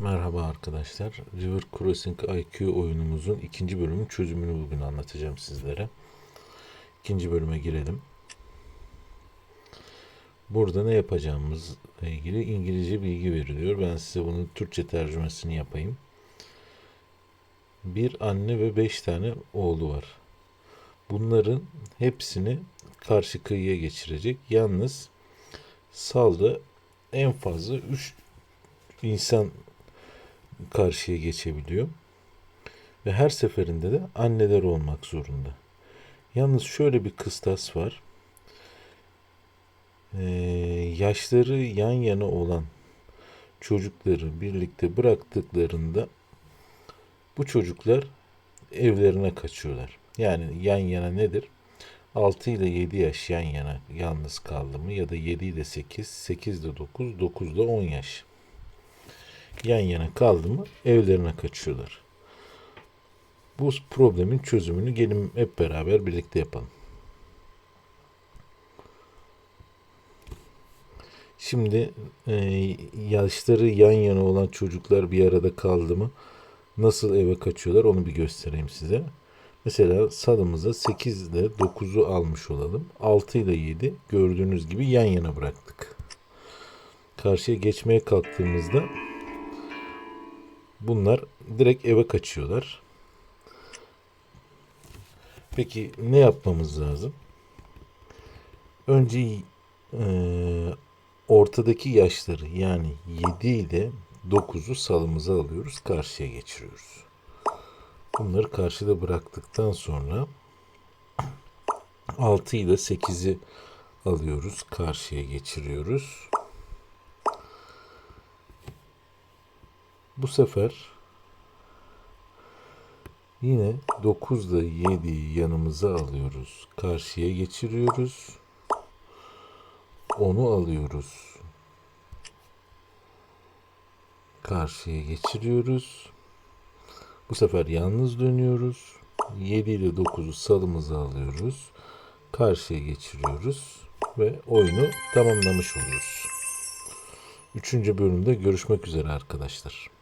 Merhaba arkadaşlar. River Crossing IQ oyunumuzun ikinci bölümün çözümünü bugün anlatacağım sizlere. İkinci bölüme girelim. Burada ne yapacağımızla ilgili İngilizce bilgi veriliyor. Ben size bunun Türkçe tercümesini yapayım. Bir anne ve beş tane oğlu var. Bunların hepsini karşı kıyıya geçirecek. Yalnız salda en fazla 3 insan karşıya geçebiliyor. Ve her seferinde de anneler olmak zorunda. Yalnız şöyle bir kıstas var. Ee, yaşları yan yana olan çocukları birlikte bıraktıklarında bu çocuklar evlerine kaçıyorlar. Yani yan yana nedir? 6 ile 7 yaş yan yana yalnız kaldı mı ya da 7 ile 8, 8 ile 9, 9 ile 10 yaş yan yana kaldı mı evlerine kaçıyorlar. Bu problemin çözümünü gelin hep beraber birlikte yapalım. Şimdi e, yaşları yan yana olan çocuklar bir arada kaldı mı nasıl eve kaçıyorlar onu bir göstereyim size. Mesela salımıza 8 ile 9'u almış olalım. 6 ile 7 gördüğünüz gibi yan yana bıraktık. Karşıya geçmeye kalktığımızda bunlar direkt eve kaçıyorlar. Peki ne yapmamız lazım? Önce e, ortadaki yaşları yani 7 ile 9'u salımıza alıyoruz, karşıya geçiriyoruz. Bunları karşıda bıraktıktan sonra 6 ile 8'i alıyoruz, karşıya geçiriyoruz. Bu sefer yine 9 ile 7'yi yanımıza alıyoruz. Karşıya geçiriyoruz. Onu alıyoruz. Karşıya geçiriyoruz. Bu sefer yalnız dönüyoruz. 7 ile 9'u salımıza alıyoruz. Karşıya geçiriyoruz. Ve oyunu tamamlamış oluyoruz. Üçüncü bölümde görüşmek üzere arkadaşlar.